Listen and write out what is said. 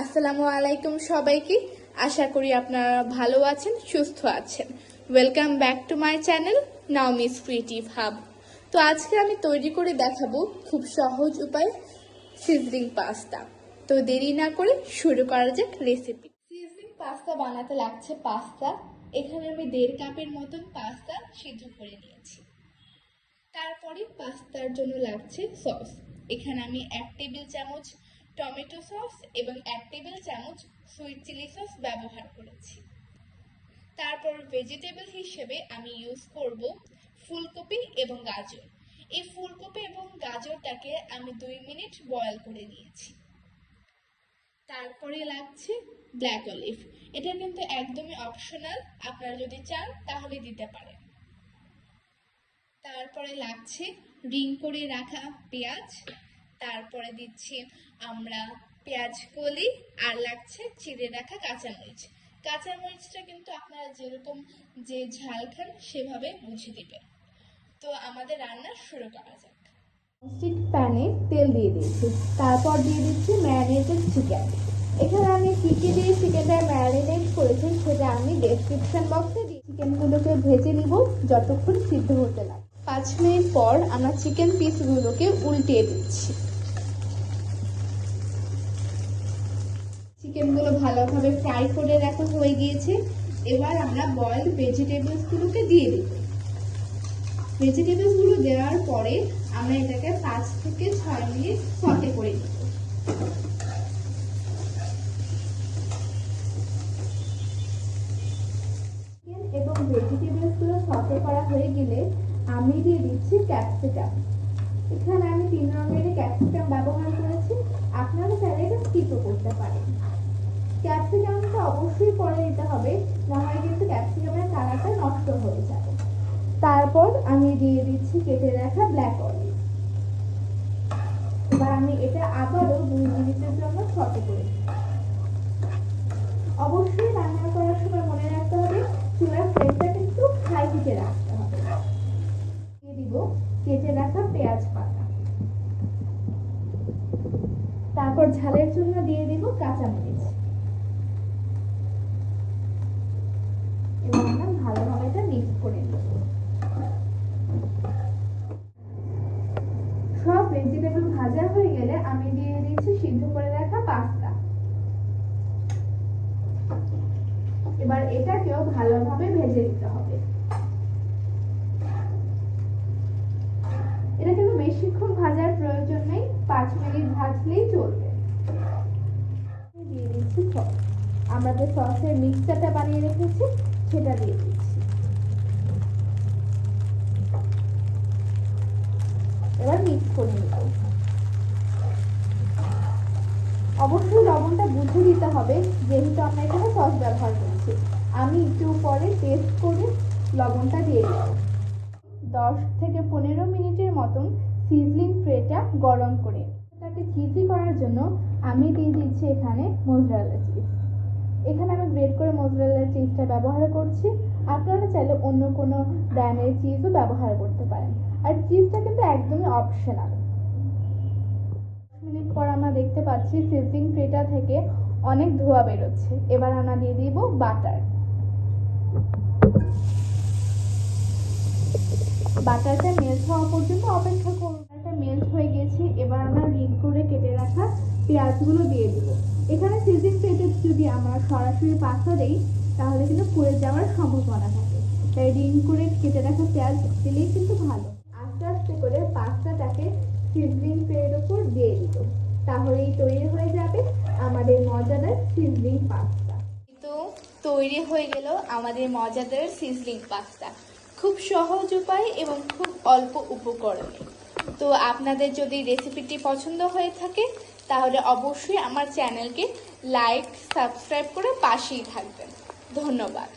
আসসালামু আলাইকুম সবাইকে। আশা করি আপনারা ভালো আছেন, সুস্থ আছেন। Welcome back to my channel now Miss Creative Hub তো আজকে আমি তৈরি করে দেখাবো খুব সহজ উপায়ে সিজলিং পাস্তা তো দেরি না করে শুরু করা যাক রেসিপি সিজলিং পাস্তা বানাতে লাগছে পাস্তা এখানে আমি দেড় কাপের মতন পাস্তা সিদ্ধ করে নিয়েছি। তারপরে পাস্তার জন্য লাগছে সস এখানে আমি এক টেবিল চামচ টমেটো সস এবং এক টেবিল চামচ সুইট চিলি সস ব্যবহার করেছি। তারপর ভেজিটেবল হিসেবে আমি ইউজ করব ফুলকপি এবং গাজর। এই ফুলকপি এবং গাজরটাকে আমি দুই মিনিট বয়েল করে নিয়েছি। তারপরে লাগছে ব্ল্যাক অলিভ এটা কিন্তু একদমই অপশনাল আপনারা যদি চান, তাহলে দিতে পারেন। তারপরে লাগছে রিং করে রাখা পেঁয়াজ। তারপরে দিচ্ছি আমরা পেঁয়াজ কলি, আর লাগছে চিড়ে রাখা কাঁচামরিচ। কাঁচামরিচটা কিন্তু আপনারা যেরকম যে ঝাল খান সেভাবে বুঝে দিবেন। তো আমাদের রান্না শুরু করা যাক। স্টিক প্যানে তেল দিয়ে দিয়েছি। তারপর দিয়ে দিচ্ছি ম্যারিনেটেড চিকেন এখানে আমি কী কী দিয়ে চিকেনটা ম্যারিনেট করেছি সেটা আমি ডেসক্রিপশন বক্সে দিই চিকেনগুলোকে ভেজে নিব যতক্ষণ সিদ্ধ হতে লাগে পাঁচ মিনিট পর আমরা চিকেন পিসগুলোকে উল্টিয়ে দিচ্ছি। চিকেনগুলো ভালোভাবে ফ্রাই করে রাখা হয়ে গিয়েছে। এবার আমরা বয়েলড ভেজিটেবলসগুলোকে দিয়ে দেব। ভেজিটেবলসগুলো দেওয়ার পরে আমরা এটাকে পাঁচ থেকে ছয় মিনিট সটে করে চিকেন এবং ভেজিটেবলসগুলো সটে করা হয়ে গেলে আমি দিয়ে দিচ্ছি ক্যাপসিকাম এখানে আমি তিন রঙের ক্যাপসিকাম ব্যবহার করেছি। আপনারা চাইলে এটা স্কিপও করতে পারেন। ক্যাপসিকামটা অবশ্যই পরে দিতে হবে, নাহলে কিন্তু ক্যাপসিকামের কালারটা নষ্ট হয়ে যাবে। তারপর আমি দিয়ে দিচ্ছি কেটে রাখা ব্ল্যাক অলিভ এবার আমি এটা আবারও দুই মিনিটের জন্য সটে করে। অবশ্যই রান্না করার সময় মনে রাখতে হবে চুলার ফ্লেমটা কিন্তু হাই হিটে রাখতে হবে দিয়ে দিব কেটে রাখা পেঁয়াজ পাতা তারপর ঝালের জন্য দিয়ে দিব কাঁচামরিচ। এবং ভালোভাবে এটা মিক্স করে নেব। সব ভেজিটেবল ভাজা হয়ে গেলে আমি দিয়ে দিচ্ছি সিদ্ধ করে রাখা পাস্তা। এবার এটাকেও ভালোভাবে ভেজে দিতে হবে। এটা কিন্তু বেশিক্ষণ ভাজার প্রয়োজন নেই, পাঁচ মিনিট ভাজলেই চলবে। দিচ্ছি সস আমরা যে সসের মিক্সচারটা বানিয়ে রেখেছি, সেটা দিয়ে দিচ্ছি। এবার মিক্স করে নিব। অবশ্যই লবণটা বুঝে দিতে হবে, যেহেতু আমরা এখানে সস ব্যবহার করছি। আমি একটু পরে টেস্ট করে লবণটা দিয়ে দেব। দশ থেকে পনেরো মিনিটের মতন সিজলিং ট্রেটা গরম করে এটাকে চিজি করার জন্য আমি দিয়ে দিচ্ছি এখানে মোজরালা চিজ এখানে আমি গ্রেট করে মোজরালা চিজটা ব্যবহার করছি। আপনারা চাইলে অন্য কোনো ব্র্যান্ডের চিজও ব্যবহার করতে পারেন। আর চিজটা কিন্তু একদমই অপশনাল মিনিট পর আমরা দেখতে পাচ্ছি সিজিং ট্রেটা থেকে অনেক ধোয়া বেরোচ্ছে। এবার আমরা দিয়ে দিব বাটার বাটারটা মেল্ট হওয়া পর্যন্ত অপেক্ষা করুন। মেল্ট হয়ে গেছে, এবার আমরা রিং করে কেটে রাখা পেঁয়াজগুলো দিয়ে দিব। এখানে সিজিং প্লেটে যদি আমরা সরাসরি পাস্তা দেই, তাহলে কিন্তু পুড়ে যাওয়ার সম্ভাবনা থাকে। তাই রিং করে কেটে রাখা পেঁয়াজ দিলেই কিন্তু ভালো। আস্তে আস্তে করে পাস্তাটাকে সিজলিং ট্রের উপর দিয়ে দিব। তাহলেই তৈরি হয়ে যাবে আমাদের মজাদার সিজলিং পাস্তা তো তৈরি হয়ে গেল আমাদের মজাদার সিজলিং পাস্তা খুব সহজ উপায় এবং খুব অল্প উপকরণে। তো আপনাদের যদি রেসিপিটি পছন্দ হয়ে থাকে, তাহলে অবশ্যই আমার চ্যানেলকে লাইক সাবস্ক্রাইব করে পাশেই থাকবেন। ধন্যবাদ।